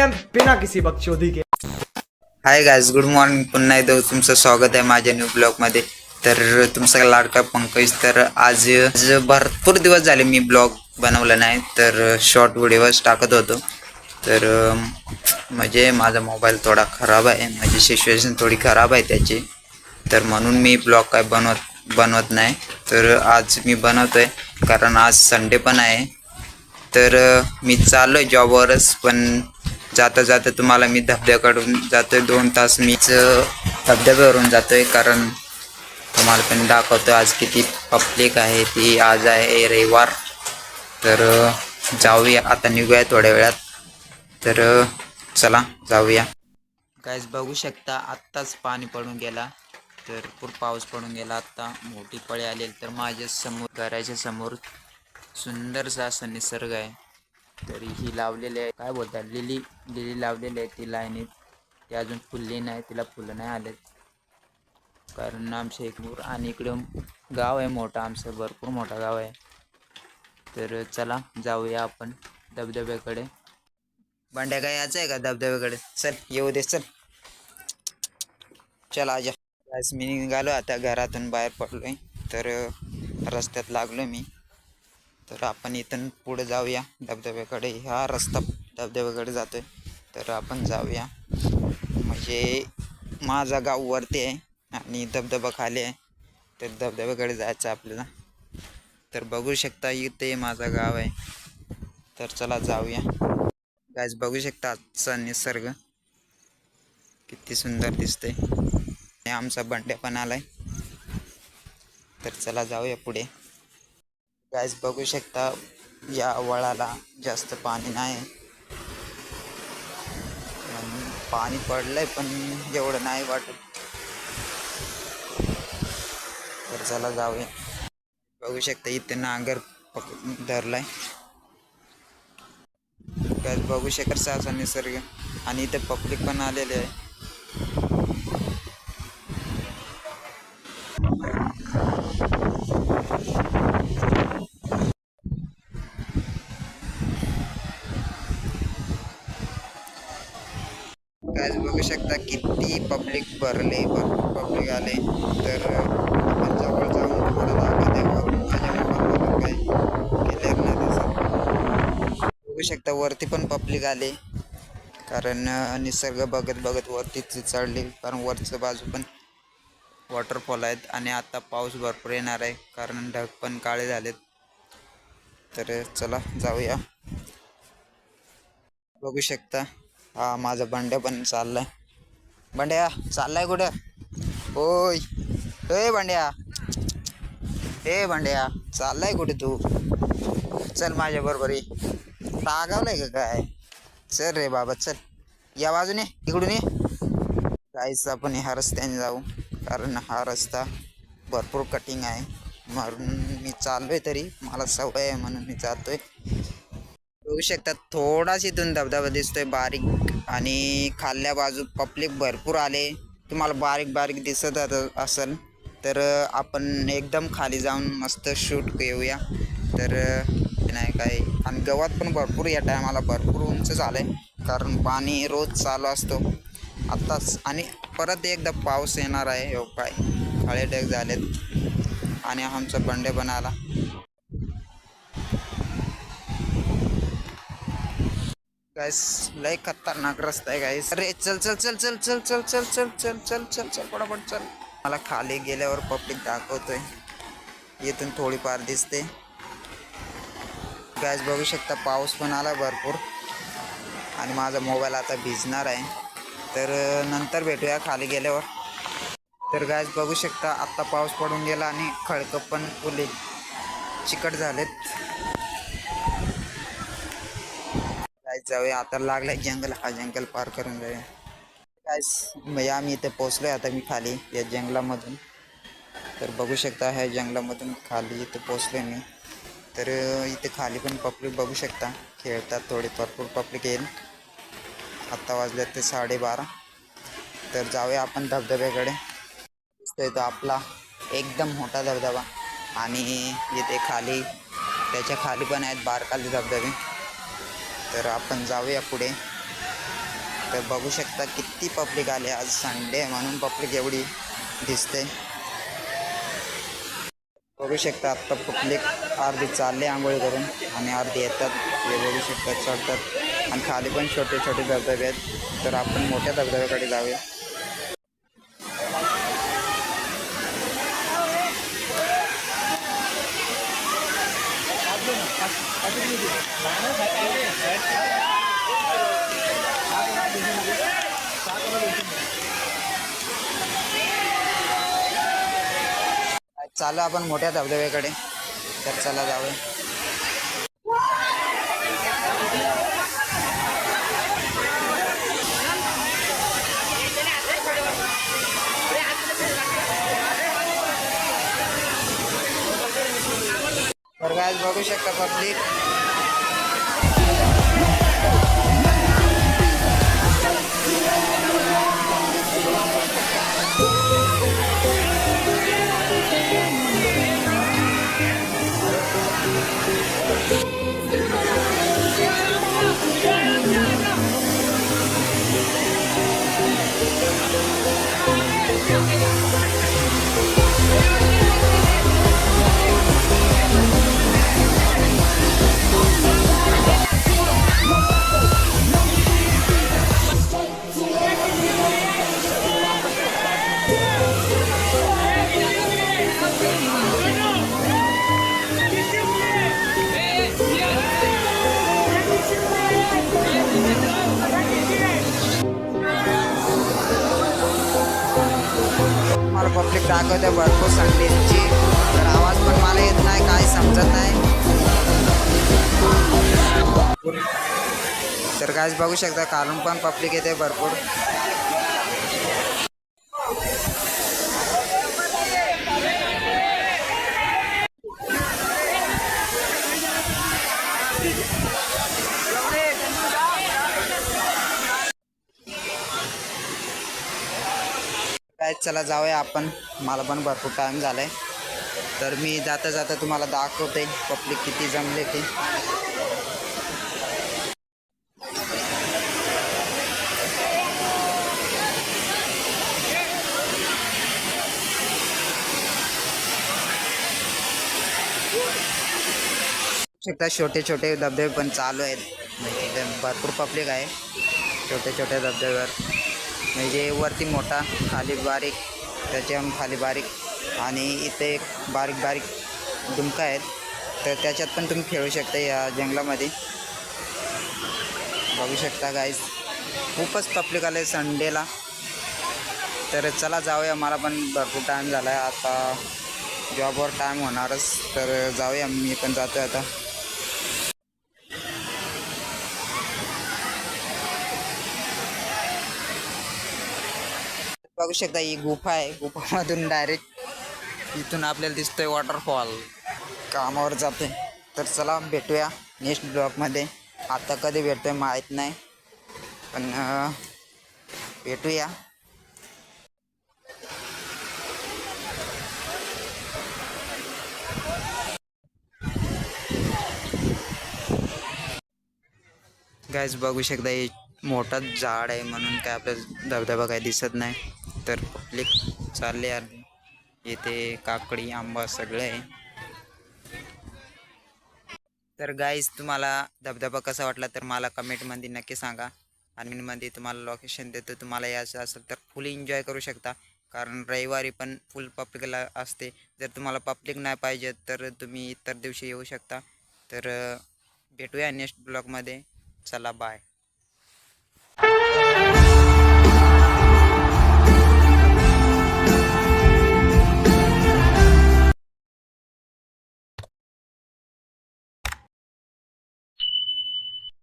हैं बिना किसी बकचोदी के। हाय गायज गुड मॉर्निंग पुन्हा एकदा तुमचं स्वागत आहे माझ्या न्यू ब्लॉगमध्ये तर तुमचा लाडका पंकज तर आज आज भरपूर दिवस झाले मी ब्लॉग बनवला नाही तर शॉर्ट व्हिडिओज टाकत होतो. तर म्हणजे माझा मोबाईल थोडा खराब आहे माझी सिच्युएशन थोडी खराब आहे त्याची. तर म्हणून मी ब्लॉग काय बनवत बनवत नाही. तर आज मी बनवतोय कारण आज संडे पण आहे. तर मी चाललो आहे जॉबवरच पण जाता जाता तुम्हाला मी धबधब्याकडून जातोय. दोन तास मीच धबधब्यावरून जातोय कारण तुम्हाला पण दाखवतो आज किती पब्लिक आहे ती. आज आहे रविवार. तर जाऊया. आता निघूया थोड्या वेळात. तर चला जाऊया. कायच बघू शकता आत्ताच पाणी पडून गेला. तर भरपूर पाऊस पडून गेला आत्ता. मोठी पळी आलेली तर माझ्यासमोर घराच्या समोर सुंदरसा असा निसर्ग आहे. तरी ही लावलेली आहे. काय बोलतात? लिली लिली लावलेली आहे ती लाईनीत ती अजून फुलली नाही तिला फुलं नाही आलेत. कारण आमच्या एकमूर आणि इकडं गाव आहे मोठं आमचं भरपूर मोठा गाव आहे. तर चला जाऊया आपण धबधब्याकडे. भांड्या काय यायचं आहे का धबधब्याकडे? चल येऊ दे चल. चला आज मी निघालो आता घरातून बाहेर पडलोय. तर रस्त्यात लागलो मी. तर आपण इथून पुढे जाऊया. धबधब्याकडे. हा रस्ता धबधब्याकडे जातोय. तर आपण जाऊया. म्हणजे माझा गाव वरती आहे आणि धबधबा खाली आहे. तर धबधब्याकडे जायचं आहे आपल्याला. तर बघू शकता इथे माझं गाव आहे. तर चला जाऊया. गायज बघू शकता आजचा निसर्ग. किती सुंदर दिसतंय. आणि आमचा बंड्या पण आलाय. तर चला जाऊया पुढे. गायज बघू शकता या वळाला जास्त पाणी नाही. पाणी पडलंय पण एवढं नाही वाटत. तर चला जाऊया. बघू शकता इथे नांगर पक धरलाय. गॅस बघू शकता असा निसर्ग. आणि इथे पब्लिक पण आलेले आहे. गायज बघू शकता किती पब्लिक भरले भरपूर पब्लिक आले. तर आपण जवळ जाऊन माझ्या काही क्लिअर नाही दिसत. बघू शकता वरती पण पब्लिक आले. कारण निसर्ग बघत बघत वरतीच चढले कारण वरचं बाजू पण वॉटरफॉल आहेत आणि आता पाऊस भरपूर येणार आहे. कारण ढग पण काळे झालेत. तर चला जाऊया. बघू शकता हा माझा बंड्या पण चाललाय. बंड्या चाललाय कुठं? होय. ए बंड्या. ए बंड्या चाललाय कुठे तू? चल माझ्या बरोबर रागावलंय का काय? चल रे बाबा चल. या बाजूने इकडून ये. काहीच आपण ह्या रस्त्याने जाऊ कारण हा रस्ता भरपूर कटिंग आहे. म्हणून मी चाललोय तरी मला सवय आहे म्हणून मी जातोय. बघू शकता थोडाच इथून धबधबा दिसतोय बारीक आणि खाल्ल्या बाजू पब्लिक भरपूर आले. तुम्हाला बारीक बारीक दिसत असेल. तर आपण एकदम खाली जाऊन मस्त शूट घेऊया तर नाही काय आणि गवत पण भरपूर या टायमाला भरपूर उंच झालं आहे कारण पाणी रोज चालू असतो. आत्ताच. आणि परत एकदा पाऊस येणार आहे. हो काय. हळे ढग झालेत. आणि आमचा बंडे बनाला आला गाइस लय खतरनाक रस्ता आहे गाईस अरे चल चल चल चल चल चल चल चल चल चल चल चल पटापट चल मला खाली गेल्यावर पब्लिक दाखवतोय येथून थोडीफार दिसते गॅस बघू शकता पाऊस पण आला भरपूर आणि माझा मोबाईल आता भिजणार आहे तर नंतर भेटूया खाली गेल्यावर तर गॅस बघू शकता आत्ता पाऊस पडून गेला आणि खडकं पण फुले चिकट झालेत जाऊया. आता लागलाय जंगल हा जंगल पार करून जाऊया. काय म्हणजे आम्ही इथे पोचलोय आता मी खाली या जंगलामधून. तर बघू शकता ह्या जंगलामधून खाली इथे पोचलोय मी. तर इथे खाली पण पब्लिक बघू शकता. खेळतात थोडी भरपूर पब्लिक येईल. आत्ता वाजले ते साडेबारा. तर जाऊया आपण धबधब्याकडे. दिसतोय तो आपला एकदम मोठा धबधबा. आणि इथे खाली त्याच्याखाली पण आहेत बारकाली धबधबे. तर आपण जाऊया पुढे. तर बघू शकता किती पब्लिक आले आज संडे म्हणून पब्लिक एवढी दिसते. बघू शकता आत्ता पब्लिक अर्धी चालले आंघोळी करून आणि अर्धी येतात. हे बघू शकतात चढतात. आणि खाली पण छोटे छोटे धबधबे आहेत. तर आपण मोठ्या धबधब्याकडे जाऊया. चालू आपण मोठ्या धबधब्याकडे. तर चला जाऊया. तर काय बघू शकता पब्लिक पब्लिक दाखवते भरपूर संडेची तर आवाज पण मला येत नाही काय समजत नाही. तर काय बघू शकता कालून पण पब्लिक येते भरपूर. चला जाऊया आपण. मला पण भरपूर टाईम आहे तर मी जाता जाता तुम्हाला दाखवते पब्लिक किती जमले ते. शकता छोटे छोटे धबधबे पण चालू आहेत. म्हणजे भरपूर पब्लिक आहे. छोट्या छोट्या धबधब्यावर. म्हणजे वरती मोठा खाली बारीक त्याच्याखाली बारीक आणि इथे एक बारीक बारीक डुमका आहेत. तर त्याच्यात पण तुम्ही खेळू शकता या जंगलामध्ये. बघू शकता गाईज खूपच पब्लिक आले संडेला तर चला जाऊया मला पण भरपूर टाईम झाला आहे आता जॉबवर टाईम होणारच तर जाऊया मी पण जातो आता. बघू शकता ही गुफा आहे. गुफामधून डायरेक्ट इथून आपल्याला दिसतोय वॉटरफॉल कामावर जातोय. तर चला भेटूया नेक्स्ट ब्लॉकमध्ये आता कधी भेटतोय माहीत नाही. पण भेटूया. गायज बघू शकता हे मोठा झाड आहे म्हणून काय आपल्याला धबधबा काही दिसत नाही. तर पब्लिक चालले आहे येथे काकडी आंबा सगळं. आहे तर गाईज तुम्हाला धबधबा कसा वाटला तर मला कमेंटमध्ये नक्की सांगा. आणि मध्ये तुम्हाला लोकेशन देतो. तुम्हाला यायचं असेल तर फुल एन्जॉय करू शकता. कारण रविवारी पण फुल पब्लिकला असते. जर तुम्हाला पब्लिक नाही पाहिजे तर तुम्ही इतर दिवशी येऊ शकता. तर भेटूया नेक्स्ट ब्लॉगमध्ये चला बाय